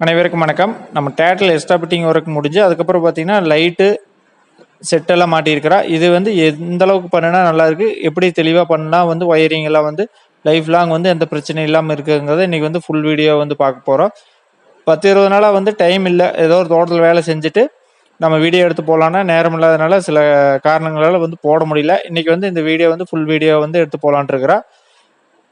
அனைவருக்கும் வணக்கம். நம்ம டேட்டில் எஸ்டாபிட்டிங் ஒர்க் முடிஞ்சு அதுக்கப்புறம் பார்த்தீங்கன்னா லைட்டு செட்டெல்லாம் மாட்டியிருக்கிறா. இது வந்து எந்த அளவுக்கு பண்ணினா நல்லாயிருக்கு எப்படி தெளிவாக பண்ணால் வந்து ஒயரிங் எல்லாம் வந்து லைஃப் லாங் வந்து எந்த பிரச்சனையும் இல்லாமல் இருக்குங்கிறத இன்றைக்கி வந்து ஃபுல் வீடியோ வந்து பார்க்க போகிறோம் பத்து இருபது நாளாக வந்து டைம் இல்லை. ஏதோ ஒரு தோட்டத்தில் வேலை செஞ்சுட்டு நம்ம வீடியோ எடுத்து போகலான்னா நேரம் இல்லாதனால சில காரணங்களால் வந்து போட முடியல. இன்றைக்கி வந்து இந்த வீடியோ வந்து ஃபுல் வீடியோ வந்து எடுத்து போகலான்ட்டு இருக்கிறா.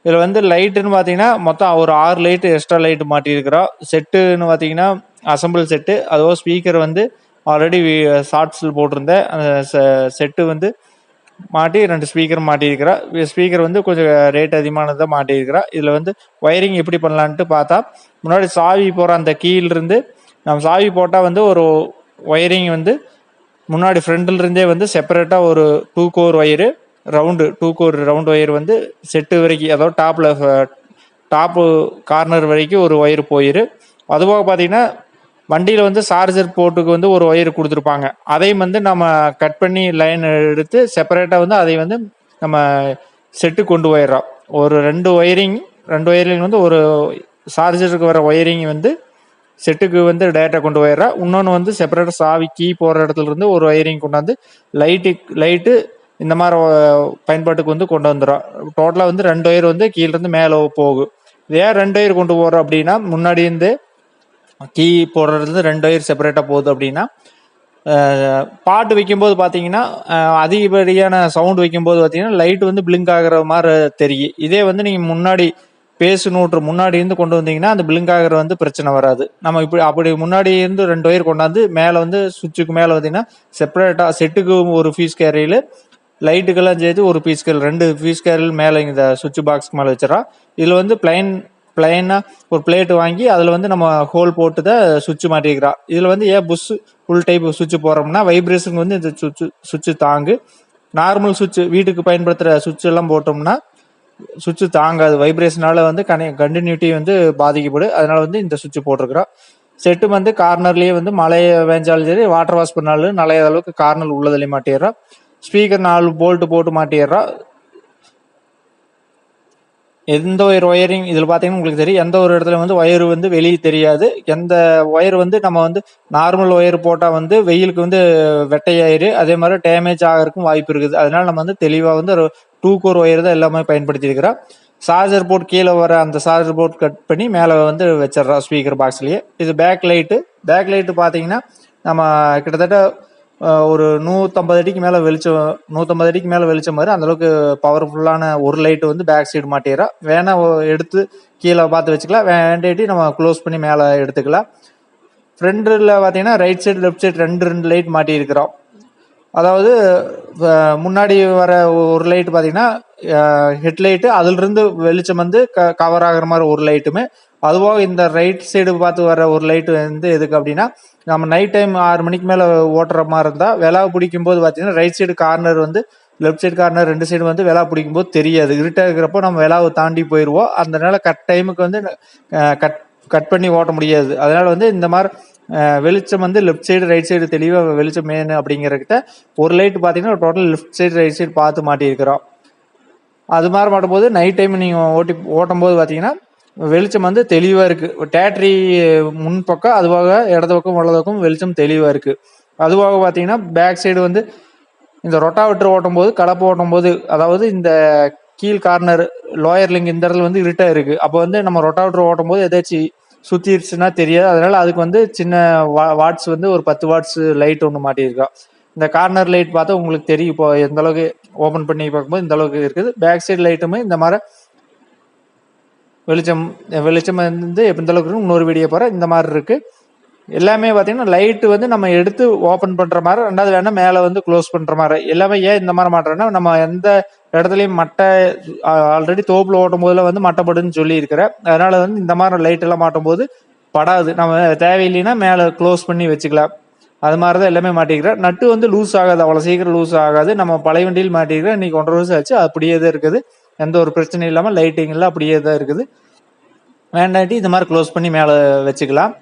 இதில் வந்து லைட்டுன்னு பார்த்தீங்கன்னா மொத்தம் ஒரு ஆறு லைட்டு எக்ஸ்ட்ரா லைட்டு மாட்டியிருக்கிறோம் செட்டுன்னு பார்த்தீங்கன்னா அசம்பிள் செட்டு. அதுவும் ஸ்பீக்கர் வந்து ஆல்ரெடி ஷார்ட்ஸில் போட்டிருந்தேன் அந்த செட்டு வந்து மாட்டி ரெண்டு ஸ்பீக்கர் மாட்டியிருக்கிறா. ஸ்பீக்கர் வந்து கொஞ்சம் ரேட் அதிகமானதாக மாட்டியிருக்கிறா. இதில் வந்து ஒயரிங் எப்படி பண்ணலான்ட்டு பார்த்தா முன்னாடி சாவி போகிற அந்த கீழிருந்து நம்ம சாவி போட்டால் வந்து ஒரு ஒயரிங் வந்து முன்னாடி ஃப்ரண்ட்லேருந்தே வந்து செப்பரேட்டாக ஒரு two core wire round two core round wire வந்து செட்டு வரைக்கும் அதாவது டாப்பில் டாப்பு கார்னர் வரைக்கும் ஒரு ஒயர் போயிரு. அதுபோக பார்த்தீங்கன்னா வண்டியில் வந்து சார்ஜர் போர்ட்டுக்கு வந்து ஒரு ஒயர் கொடுத்துருப்பாங்க. அதையும் வந்து நம்ம கட் பண்ணி லைன் எடுத்து செப்பரேட்டாக வந்து அதை வந்து நம்ம செட்டு கொண்டு போயிடுறோம். ஒரு ரெண்டு ஒயரிங் ரெண்டு ஒயரிங் வந்து ஒரு சார்ஜருக்கு வர ஒயரிங் வந்து செட்டுக்கு வந்து டேட்டா கொண்டு போயிடுறா இன்னொன்று வந்து செப்பரேட்டாக சாவி கீ போகிற இடத்துல இருந்து ஒரு ஒயரிங் கொண்டாந்து லைட்டு லைட்டு இந்த மாதிரி பயன்பாட்டுக்கு வந்து கொண்டு வந்துடும் டோட்டலாக வந்து ரெண்டு ஒயர் வந்து கீழேருந்து மேலே போகும். ஏன் ரெண்டு ஒயர் கொண்டு போகிறோம் அப்படின்னா முன்னாடி இருந்து கீ போடுறது ரெண்டு ஒயர் செப்பரேட்டாக போகுது அப்படின்னா பாட்டு வைக்கும்போது பார்த்தீங்கன்னா அதிகப்படியான சவுண்ட் வைக்கும்போது பார்த்தீங்கன்னா லைட் வந்து பிளிங்க் ஆகிற மாதிரி தெரியும். இதே வந்து நீங்கள் முன்னாடி பேசு நூற்று முன்னாடி இருந்து கொண்டு வந்தீங்கன்னா அந்த பிளிங்க் ஆகிற வந்து பிரச்சனை வராது. நம்ம இப்படி அப்படி முன்னாடி இருந்து ரெண்டு ஒயர் கொண்டாந்து மேலே வந்து சுவிட்சுக்கு மேலே பார்த்தீங்கன்னா செப்பரேட்டாக செட்டுக்கு ஒரு ஃபீஸ் கேரியில் லைட்டுக்கெல்லாம் சேர்த்து ஒரு பீஸ் கேரியல் ரெண்டு பீஸ் கேரியல் மேலே இந்த சுவிட்ச் பாக்ஸ்க்கு மேலே வச்சிடறோம் இதில் வந்து பிளைன் பிளைனாக ஒரு பிளேட் வாங்கி அதில் வந்து நம்ம ஹோல் போட்டு தான் சுவிட்ச் மாட்டிக்கிறோம் இதில் வந்து ஏன் புஷ் ஃபுல் டைப் சுவிட்ச் போடுறோம்னா வைப்ரேஷன் வந்து இந்த சுவிட்ச் சுவிட்ச் தாங்கு. நார்மல் சுவிட்ச் வீட்டுக்கு பயன்படுத்துகிற சுவிட்ச் எல்லாம் போட்டோம்னா சுவிட்ச் தாங்காது. வைப்ரேஷனால வந்து கனெ கண்டினியூட்டி வந்து பாதிக்கப்படும் அதனால வந்து இந்த சுவிட்ச் போட்டிருக்கிறோம் செட்டு வந்து கார்னர்லயே வந்து மழையை வேஞ்சாலும் சரி வாட்டர் வாஷ் பண்ணாலும் நல்ல அளவுக்கு கார்னர் உள்ளதுலேயே மாட்டிடுறோம் ஸ்பீக்கர் நாலு போல்ட்டு போட்டு மாட்டிடுறா. எந்த ஒரு ஒயரிங் இதில் பார்த்தீங்கன்னா உங்களுக்கு தெரியும் எந்த ஒரு இடத்துல வந்து ஒயர் வந்து வெளியே தெரியாது. எந்த ஒயர் வந்து நம்ம வந்து நார்மல் ஒயர் போட்டால் வந்து வெயிலுக்கு வந்து வெட்டையாயிரு. அதே மாதிரி டேமேஜ் ஆகிறதுக்கும் வாய்ப்பு இருக்குது. அதனால நம்ம வந்து தெளிவாக வந்து ஒரு டூ கோர் ஒயர் தான் எல்லாமே பயன்படுத்தியிருக்கிறோம் சார்ஜர் போர்ட் கீழே வர அந்த சார்ஜர் போர்ட் கட் பண்ணி மேலே வந்து வச்சிடுறோம் ஸ்பீக்கர் பாக்ஸ்லேயே இது பேக் லைட்டு பேக் லைட்டு பார்த்தீங்கன்னா நம்ம கிட்டத்தட்ட ஒரு நூற்றம்பது அடிக்கு மேலே வெளிச்சம் நூற்றம்பது அடிக்கு மேலே வெளிச்சம் மாதிரி அந்தளவுக்கு பவர்ஃபுல்லான ஒரு லைட்டு வந்து பேக் சைடு மாட்டிடுறா வேணா எடுத்து கீழே பார்த்து வச்சுக்கலாம். வேண்டாட்டி நம்ம க்ளோஸ் பண்ணி மேலே எடுத்துக்கலாம். ஃப்ரண்டில் பார்த்தீங்கன்னா ரைட் சைடு லெஃப்ட் சைடு ரெண்டு ரெண்டு லைட் மாட்டியிருக்கிறோம். அதாவது முன்னாடி வர ஒரு லைட் பார்த்தீங்கன்னா ஹெட்லைட்டு அதிலிருந்து வெளிச்சம் வந்து க கவர் ஆகுற மாதிரி ஒரு லைட்டுமே அதுவாக இந்த ரைட் சைடு பார்த்து வர ஒரு லைட் வந்து எதுக்கு அப்படின்னா நம்ம நைட் டைம் ஆறு மணிக்கு மேலே ஓட்டுற மாதிரி இருந்தால் விலா பிடிக்கும் போது பார்த்தீங்கன்னா ரைட் சைடு கார்னர் வந்து லெஃப்ட் சைடு கார்னர் ரெண்டு சைடு வந்து விலா பிடிக்கும் போது தெரியாது. இருட்டாக இருக்கிறப்போ நம்ம விலாவை தாண்டி போயிடுவோம் அதனால கட் டைமுக்கு வந்து கட் கட் பண்ணி ஓட்ட முடியாது. அதனால வந்து இந்த மாதிரி வெளிச்சம் வந்து லெஃப்ட் சைடு ரைட் சைடு தெளிவாக வெளிச்சம் மேனு அப்படிங்கிறக்கிட்ட ஒரு லைட் பார்த்தீங்கன்னா total left side right side பார்த்து மாட்டியிருக்கிறோம். அது மாதிரி மாட்டும்போது நைட் டைம் நீங்கள் ஓட்டி ஓட்டும் போது பார்த்தீங்கன்னா வெளிச்சம் வந்து தெளிவாக இருக்குது டேட்ரி முன் பக்கம் அதுவாக இடது பக்கம் வலது பக்கம் வெளிச்சம் தெளிவாக இருக்குது அதுவாக பார்த்தீங்கன்னா பேக் சைடு வந்து இந்த ரொட்டாவிட்டர் ஓட்டும் போது கலப்பு ஓட்டும் போது அதாவது இந்த கீழ் கார்னர் லோயர் லிங்க் இந்த இடத்துல வந்து இருட்டா இருக்கு. அப்போ வந்து நம்ம ரொட்டாவிட்டர் ஓட்டும் போது ஏதாச்சும் சுத்திருச்சுன்னா தெரியாது. அதனால அதுக்கு வந்து சின்ன வா வாட்ஸ் வந்து ஒரு பத்து வாட்ஸ் லைட் ஒன்று மாட்டியிருக்கோம் இந்த கார்னர் லைட் பார்த்தா உங்களுக்கு தெரியும். இப்போ எந்த அளவுக்கு ஓப்பன் பண்ணி பார்க்கும்போது இந்த அளவுக்கு இருக்குது. பேக் சைடு லைட்டுமே இந்த மாதிரி வெளிச்சம் வெளிச்சம் வந்து எந்த அளவுக்கு இன்னொரு வீடியோ போகிறேன் இந்த மாதிரி இருக்கு. எல்லாமே பார்த்தீங்கன்னா லைட்டு வந்து நம்ம எடுத்து ஓப்பன் பண்ணுற மாதிரி ரெண்டாவது வேணால் மேலே வந்து க்ளோஸ் பண்ணுற மாதிரி. எல்லாமே ஏன் இந்த மாதிரி மாட்டுறோன்னா நம்ம எந்த இடத்துலையும் மட்டை ஆல்ரெடி தோப்பில் ஓட்டும் போதில் வந்து மட்டைப்படுன்னு சொல்லி அதனால வந்து இந்த மாதிரி லைட்டெல்லாம் மாட்டும் போது படாது. நம்ம தேவையில்லைன்னா மேலே க்ளோஸ் பண்ணி வச்சுக்கலாம். அது மாதிரி தான் எல்லாமே மாட்டிக்கிறேன் நட்டு வந்து லூஸ் ஆகாது. அவ்வளோ சீக்கிரம் லூஸ் ஆகாது. நம்ம பழைய வண்டியில் மாட்டிக்கிறேன் இன்னைக்கு ஒன்றரை வருஷம் ஆச்சு. அப்படியே தான் இருக்குது. எந்த ஒரு பிரச்சனையும் இல்லாமல் லைட்டிங் எல்லாம் அப்படியே தான் இருக்குது. வேண்டாட்டி இந்த மாதிரி க்ளோஸ் பண்ணி மேலே வச்சுக்கலாம்.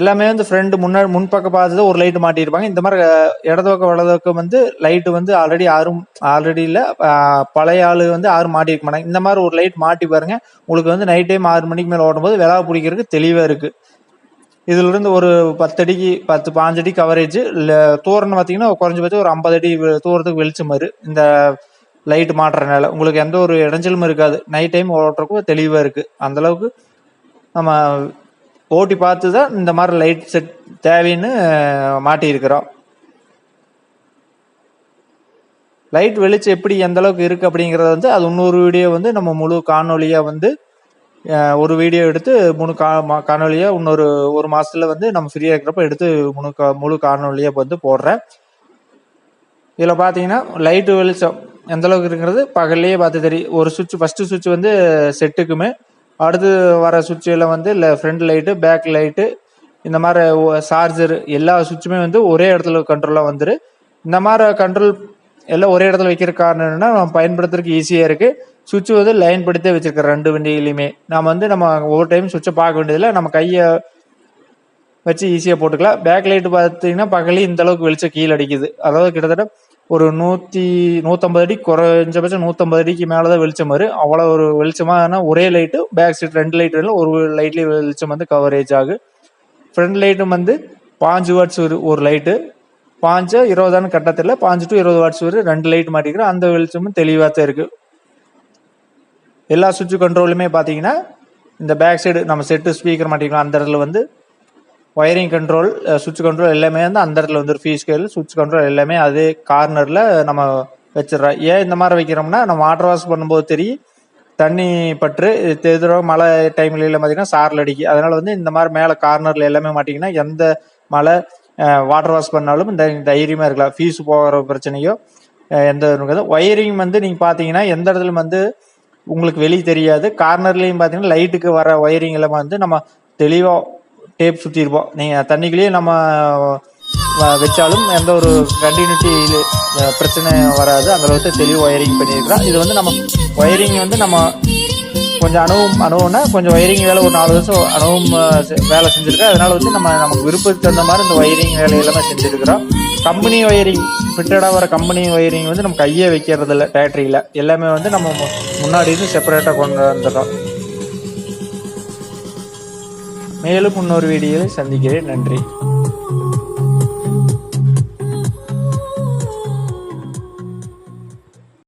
எல்லாமே வந்து ஃப்ரண்ட் முன்னாடி முன்பக்கம் பார்த்தது ஒரு லைட் மாட்டியிருப்பாங்க. இந்த மாதிரி இடது பக்கம் வலது பக்கம் வந்து லைட்டு வந்து ஆல்ரெடி யாரும் ஆல்ரெடி இல்லை. பழைய ஆள் வந்து யாரும் மாட்டியிருக்க மாட்டாங்க. இந்த மாதிரி ஒரு லைட் மாட்டி பாருங்க. உங்களுக்கு வந்து நைட் டைம் ஆறு மணிக்கு மேலே ஓடும்போது விலா பிடிக்கிறதுக்கு தெளிவாக இருக்குது இதுல இருந்து ஒரு பத்து அடிக்கு பத்து பாஞ்சடி கவரேஜ் இல்லை தூரம்னு பார்த்தீங்கன்னா குறைஞ்சபட்சம் ஒரு ஐம்பது அடி தூரத்துக்கு வெளிச்சம் வரும். இந்த லைட் மாட்டுறதுனால உங்களுக்கு எந்த ஒரு இடைஞ்சலும் இருக்காது. நைட் டைம் ஓட்டுறக்கும் தெளிவாக இருக்கு. அந்த அளவுக்கு நம்ம ஓட்டி பார்த்து தான் இந்த மாதிரி லைட் செட் தேவைன்னு மாட்டியிருக்கிறோம் லைட் வெளிச்சம் எப்படி எந்த அளவுக்கு இருக்கு அப்படிங்கறத வந்து அது இன்னொரு வீடியோ வந்து நம்ம முழு காணொலியா வந்து ஒரு வீடியோ எடுத்து முழு கா மா- காணொலியா இன்னொரு ஒரு மாசத்துல வந்து நம்ம ஃப்ரீயா இருக்கிறப்ப எடுத்து முழு கா- முழு காணொலியா வந்து போடுறேன். இதுல பாத்தீங்கன்னா லைட்டு வெளிச்சம் எந்த அளவுக்கு இருக்கிறது பகல்லையே பார்த்து தெரியும். ஒரு சுவிட்ச் ஃபர்ஸ்ட் சுவிட்ச் வந்து செட்டுக்குமே அடுத்து வர சுவிட்சில் வந்து இல்லை ஃப்ரண்ட் லைட்டு பேக் லைட்டு இந்த மாதிரி சார்ஜர் எல்லா சுவிட்சுமே வந்து ஒரே இடத்துல கண்ட்ரோலாக வந்துரு இந்த மாதிரி கண்ட்ரோல் எல்லாம் ஒரே இடத்துல வைக்கிற காரணம் என்னன்னா பயன்படுத்துறதுக்கு ஈஸியாக இருக்குது சுவிட்ச் வந்து லைன் படுத்தே வச்சிருக்கேன் ரெண்டு வண்டியிலையுமே. நம்ம வந்து நம்ம ஒவ்வொரு டைம் சுவிட்சை பார்க்க வேண்டியதில்லை. நம்ம கையை வச்சு ஈஸியாக போட்டுக்கலாம். பேக் லைட் பார்த்தீங்கன்னா பகலையும் இந்த அளவுக்கு வெளிச்சம் கீழே அடிக்குது. அதாவது கிட்டத்தட்ட ஒரு நூற்றி நூற்றம்பது அடி குறைஞ்சபட்சம் நூற்றம்பது அடிக்கு மேலே தான் வெளிச்சம் வரும். அவ்வளோ ஒரு வெளிச்சமான ஒரே லைட்டு பேக் சைடு ரெண்டு லைட் இல்லை ஒரு லைட்லேயே வெளிச்சம் வந்து கவரேஜ் ஆகும் ஃப்ரண்ட் லைட்டும் வந்து பாஞ்சு வாட்ஸ் ஒரு ஒரு லைட்டு. பாஞ்சு இருபதான்னு கட்டத்தில் பாஞ்சு டு இருபது வாட்ஸ் ஒரு ரெண்டு லைட் மாட்டிக்கிறோம் அந்த வெளிச்சமும் தெளிவாக தான் இருக்குது எல்லா சுவிட்ச் கண்ட்ரோலுமே பார்த்தீங்கன்னா இந்த பேக் சைடு நம்ம செட்டு ஸ்பீக்கர் மாட்டிக்கலாம் அந்த இடத்துல வந்து ஒயரிங் கண்ட்ரோல் சுவிட்ச் கண்ட்ரோல் எல்லாமே வந்து அந்த இடத்துல வந்து ஃபீ ஸ்கேல் சுவிட்ச் கண்ட்ரோல் எல்லாமே அதே கார்னரில் நம்ம வச்சிடுறோம். ஏன் இந்த மாதிரி வைக்கிறோம்னா நம்ம வாட்டர் வாஷ் பண்ணும்போது தெரியும் தண்ணி பற்று எதிராக மழை டைம்ல எல்லாம் பார்த்தீங்கன்னா சாரல் அடிக்கும் அதனால வந்து இந்த மாதிரி மேலே கார்னரில் எல்லாமே மாட்டிங்கன்னா எந்த மழை வாட்டர் வாஷ் பண்ணாலும் இந்த தைரியமாக இருக்கலாம். ஃபீஸ் போகிற பிரச்சனையோ எந்த ஒயரிங் வந்து நீங்கள் பார்த்தீங்கன்னா எந்த இடத்துல வந்து உங்களுக்கு வெளியே தெரியாது. கார்னர்லேயும் பார்த்தீங்கன்னா லைட்டுக்கு வர ஒயரிங் எல்லாம் வந்து நம்ம தெளிவாக டேப் சுற்றிருப்போம் நீங்கள் தண்ணிக்குள்ளேயே நம்ம வ- வச்சாலும் எந்த ஒரு கண்டினியூட்டி பிரச்சனை வராது. அந்த அளவுக்கு தெளிவு ஒயரிங் பண்ணியிருக்கிறோம் இது வந்து நம்ம ஒயரிங் வந்து நம்ம கொஞ்சம் அனுபவம் அனுபவம்னா கொஞ்சம் ஒயரிங் வேலை ஒரு நாலு வருஷம் அனுபவம் வேலை செஞ்சிருக்கேன் அதனால வந்து நம்ம நமக்கு விருப்பத்துக்கு தகுந்த மாதிரி இந்த ஒயரிங் வேலை எல்லாமே செஞ்சிருக்கிறோம். கம்பெனி ஒயரிங் ஃபிட்டடாக வர கம்பெனி ஒயரிங் வந்து நம்ம கையே வைக்கிறது இல்லை பேட்டரியில் எல்லாமே வந்து நம்ம மு- முன்னாடி இருந்து செப்பரேட்டாக கொண்டு வந்துடுறோம் மேலும் இன்னொரு வீடியோவில் சந்திக்கிறேன். நன்றி.